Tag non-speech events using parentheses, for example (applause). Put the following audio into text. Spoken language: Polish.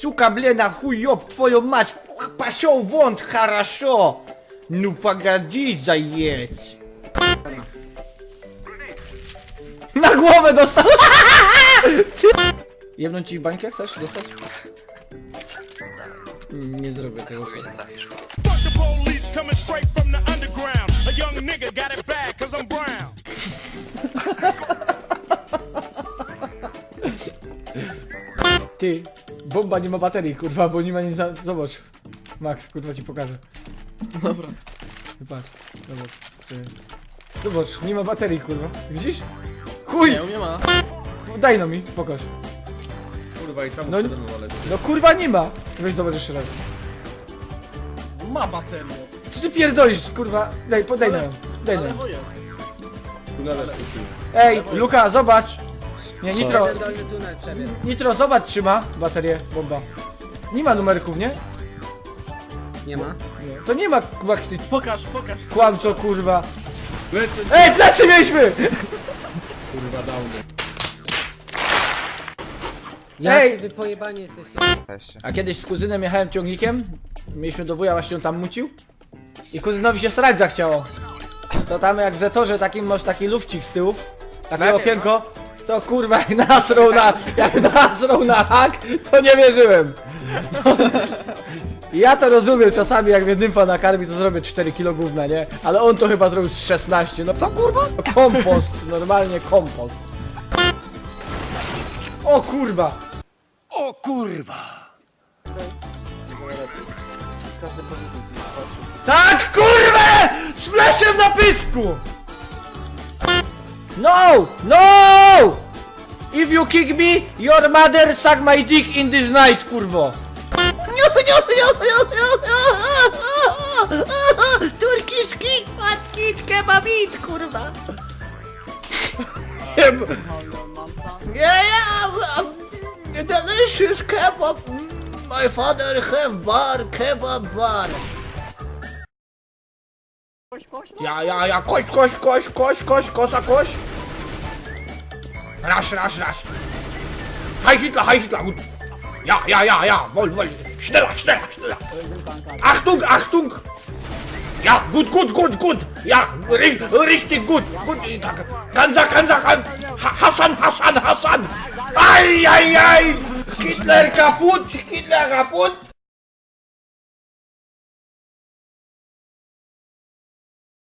Сука, блин, охуёб, твою мать! Пошел вон, хорошо! Ну погоди, заедь! На голову достал! Ебнуть в банке, Саша, достал. Не зроби ти його. Ти bomba nie ma baterii, kurwa, bo nie ma nic na... Zobacz. Max, kurwa ci pokażę. Dobra. Patrz, zobacz. Ty. Zobacz, nie ma baterii, kurwa. Widzisz? Chuj! Nie, nie ma. Daj no mi, pokaż. Kurwa i sam No- no, ale No kurwa nie ma! Weź zobacz jeszcze raz. Ma baterię. Co ty pierdolisz, kurwa? Daj, podaj nam. Daj Na nam. jest. tunele skoczyły. Ej, Luka, zobacz! Nie, Nitro, Jeden dolny tunel przebiegł. Nitro, zobacz czy ma baterię, bomba. Nie ma numerków, nie? Nie ma. Nie. To nie ma, Max, ty Pokaż, pokaż. kłamco, kurwa. Lecę, Ej, plecy mieliśmy! kurwa downy. Ej! Jacy wy pojebani jesteście. A kiedyś z kuzynem jechałem ciągnikiem, mieliśmy do wuja, właśnie on tam mucił i kuzynowi się srać zachciało. To tam jak w Zetorze takim masz taki lufcik z tyłu, takie okienko, to kurwa jak nasrał na, jak nasrał na hak, to nie wierzyłem. To, (laughs) ja to rozumiem, czasami jak mnie nymfa nakarmi, to zrobię 4 kg gówna, nie? Ale on to chyba zrobił z 16, no co kurwa? Kompost, normalnie kompost. O kurwa! Sobie patrzę. Tak, kurwę! Z fleszem na pysku! No! No! If you kick me, your mother suck my dick in this night, kurwo! (laughs) Turkish kid, fat kid, kebabit, kurwa! (laughs) Yeah, yeah, delicious kebab. Mm, My father have bar, kebab bar. Ja, ja, ja, koś, koś, koś, koś, koś, kosa, koś. Rasch, rasch, rasch. Heil Hitler, Heil Hitler, gut. Ja, ja, ja, ja, wohl, wohl. Schneller, schneller, schneller. Achtung, Achtung. Ja, gut, gut, gut, gut. Ja, ri richtig gut. Gut, Kansa, Kansa, kan Ha- Hassan, Hassan, Hassan. Ai, ai, ai. Hitler kaputt, Hitler kaputt.